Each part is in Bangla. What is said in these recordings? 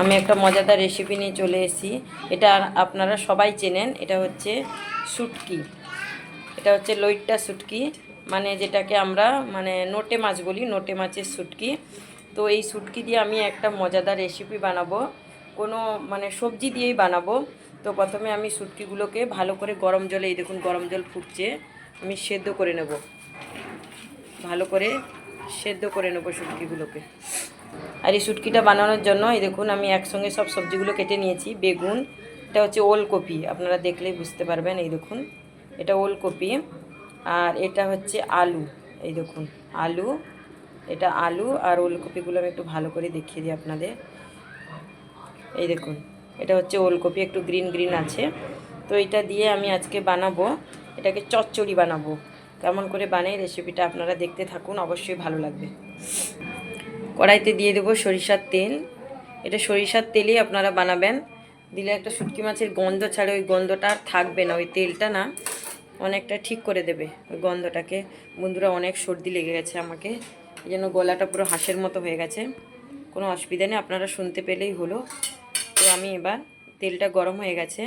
আমি একটা মজাদার রেসিপি নিয়ে চলে এসেছি। এটা আপনারা সবাই চেনেন। এটা হচ্ছে শুটকি। এটা হচ্ছে লইট্টা শুটকি। মানে যেটাকে আমরা মানে নোটে মাছ বলি, নোটে মাছের শুটকি। তো এই শুটকি দিয়ে আমি একটা মজাদার রেসিপি বানাবো। কোনো মানে সবজি দিয়েই বানাবো। তো প্রথমে আমি শুটকিগুলোকে ভালো করে গরম জলে, এই দেখুন গরম জল ফুটছে, আমি সেদ্ধ করে নেব। ভালো করে সেদ্ধ করে নেব শুটকিগুলোকে। আর এই শুটকিটা বানানোর জন্য, এই দেখুন, আমি একসঙ্গে সব সবজিগুলো কেটে নিয়েছি। বেগুন, এটা হচ্ছে ওলকপি, আপনারা দেখলেই বুঝতে পারবেন, এই দেখুন, এটা ওলকপি। আর এটা হচ্ছে আলু, এই দেখুন, আলু, এটা আলু আর ওলকপিগুলো আমি একটু ভালো করে দেখিয়ে দিই আপনাদের। এই দেখুন, এটা হচ্ছে ওলকপি, একটু গ্রিন গ্রিন আছে। তো এটা দিয়ে আমি আজকে বানাবো, এটাকে চচ্চড়ি বানাবো। কেমন করে বানাই রেসিপিটা আপনারা দেখতে থাকুন, অবশ্যই ভালো লাগবে। কড়াইতে দিয়ে দেবো সরিষার তেল। এটা সরিষার তেলেই আপনারা বানাবেন। দিলে একটা শুটকি মাছের গন্ধ ছাড়ে, ওই গন্ধটা আর থাকবে না, ওই তেলটা না অনেকটা ঠিক করে দেবে ওই গন্ধটাকে। বন্ধুরা, অনেক সর্দি লেগে গেছে আমাকে, এই জন্য গলাটা পুরো হাঁসের মতো হয়ে গেছে। কোনো অসুবিধা নেই, আপনারা শুনতে পেলেই হলো। তো আমি এবার তেলটা গরম হয়ে গেছে।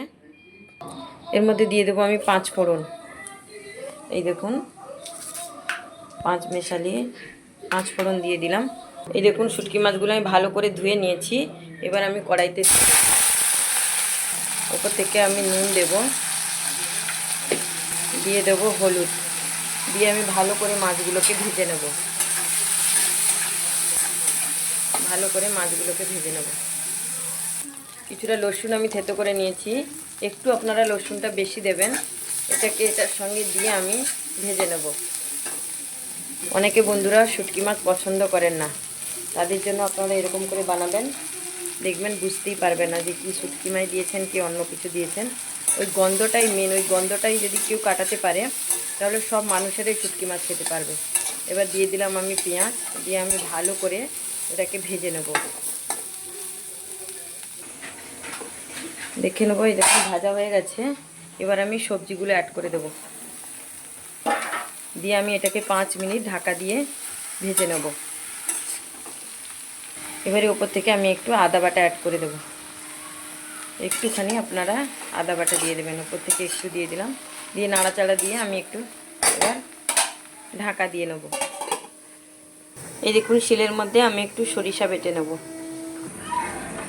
এর মধ্যে দিয়ে দেবো আমি পাঁচ ফোড়ন। এই দেখুন, পাঁচ মেশালি পাঁচ ফোড়ন দিয়ে দিলাম। এই দেখুন শুটকি মাছগুলো আমি ভালো করে ধুয়ে নিয়েছি। এবার আমি কড়াইতে ওপর থেকে আমি নুন দেব। দিয়ে দেব হলুদ। দিয়ে আমি ভালো করে মাছগুলোকে ভেজে নেব। ভালো করে মাছগুলোকে ভেজে নেব। কিছুটা রসুন আমি থেতো করে নিয়েছি। একটু আপনারা রসুনটা বেশি দেবেন। এটাকে এটার সঙ্গে দিয়ে আমি ভেজে নেব। অনেকে বন্ধুরা শুটকি মাছ পছন্দ করেন না। তাদের জন্য আপনারা এরকম করে বানাবেন। দেখবেন বুঝতেই পারবে না যে কী শুটকি মাছ দিয়েছেন, কি অন্য কিছু দিয়েছেন। ওই গন্ধটাই মেন ওই গন্ধটাই যদি কেউ কাটাতে পারে, তাহলে সব মানুষেরাই শুটকি মাছ খেতে পারবে। এবার দিয়ে দিলাম আমি পেঁয়াজ, দিয়ে আমি ভালো করে এটাকে ভেজে নেব। দেখে নেব এই দেখুন ভাজা হয়ে গেছে। এবার আমি সবজিগুলো অ্যাড করে দেব। দিয়ে আমি এটাকে পাঁচ মিনিট ঢাকা দিয়ে ভেজে নেব। এবারে ওপর থেকে আমি একটু আদা বাটা অ্যাড করে দেবো। একটুখানি আপনারা আদা বাটা দিয়ে দেবেন, ওপর থেকে একটু দিয়ে দিলাম। দিয়ে নাড়াচাড়া দিয়ে আমি একটু এবার ঢাকা দিয়ে নেব। এই দেখুন, শিলের মধ্যে আমি একটু সরিষা বেটে নেব।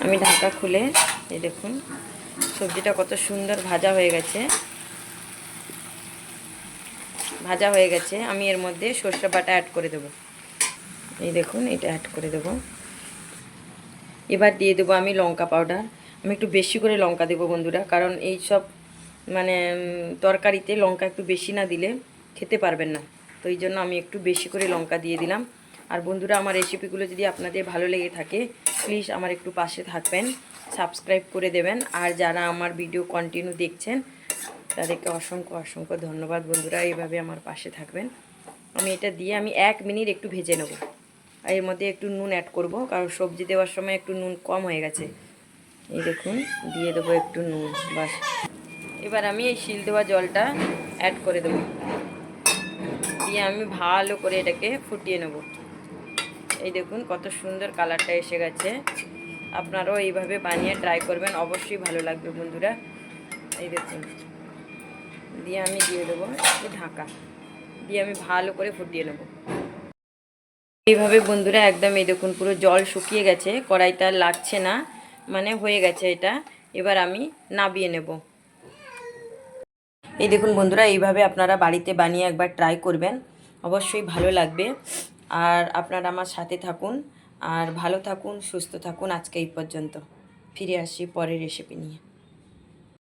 আমি ঢাকা খুলে, এই দেখুন, সবজিটা কত সুন্দর ভাজা হয়ে গেছে। ভাজা হয়ে গেছে, আমি এর মধ্যে সর্ষে বাটা অ্যাড করে দেব। এই দেখুন, এটা অ্যাড করে দেব। এবার দিয়ে দেবো আমি লঙ্কা পাউডার আমি একটু বেশি করে লঙ্কা দেবো বন্ধুরা, কারণ এই সব মানে তরকারিতে লঙ্কা একটু বেশি না দিলে খেতে পারবেন না। তো এই জন্য আমি একটু বেশি করে লঙ্কা দিয়ে দিলাম। আর বন্ধুরা, আমার রেসিপিগুলো যদি আপনাদের ভালো লেগে থাকে প্লিজ আমার একটু পাশে থাকবেন সাবস্ক্রাইব করে দেবেন। আর যারা আমার ভিডিও কন্টিনিউ দেখছেন, তাদেরকে অসংখ্য অসংখ্য ধন্যবাদ বন্ধুরা এইভাবে আমার পাশে থাকবেন। আমি এটা দিয়ে আমি এক মিনিট একটু ভেজে নেব। আর এর মধ্যে একটু নুন অ্যাড করব, কারণ সবজি দেওয়ার সময় একটু নুন কম হয়ে গেছে। এই দেখুন, দিয়ে দেবো একটু নুন, বাস। এবার আমি এই শিল দেওয়া জলটা অ্যাড করে দেবো। দিয়ে আমি ভালো করে এটাকে ফুটিয়ে নেব। এই দেখুন, কত সুন্দর কালারটা এসে গেছে। আপনারাও এইভাবে বানিয়ে ট্রাই করবেন, অবশ্যই ভালো লাগবে বন্ধুরা। এই দেখুন, দিয়ে আমি দিয়ে দেবো একটু ঢাকা। দিয়ে আমি ভালো করে ফুটিয়ে নেব। এইভাবে বন্ধুরা একদম এই দেখুন, পুরো জল শুকিয়ে গেছে, কড়াইটা লাগছে না মানে হয়ে গেছে এটা। এবার আমি নাবিয়ে নেব। এই দেখুন বন্ধুরা, এইভাবে আপনারা বাড়িতে বানিয়ে একবার ট্রাই করবেন। অবশ্যই ভালো লাগবে। আর আপনারা আমার সাথে থাকুন, আর ভালো থাকুন, সুস্থ থাকুন আজকে এই পর্যন্ত। ফিরে আসি পরের রেসিপি নিয়ে।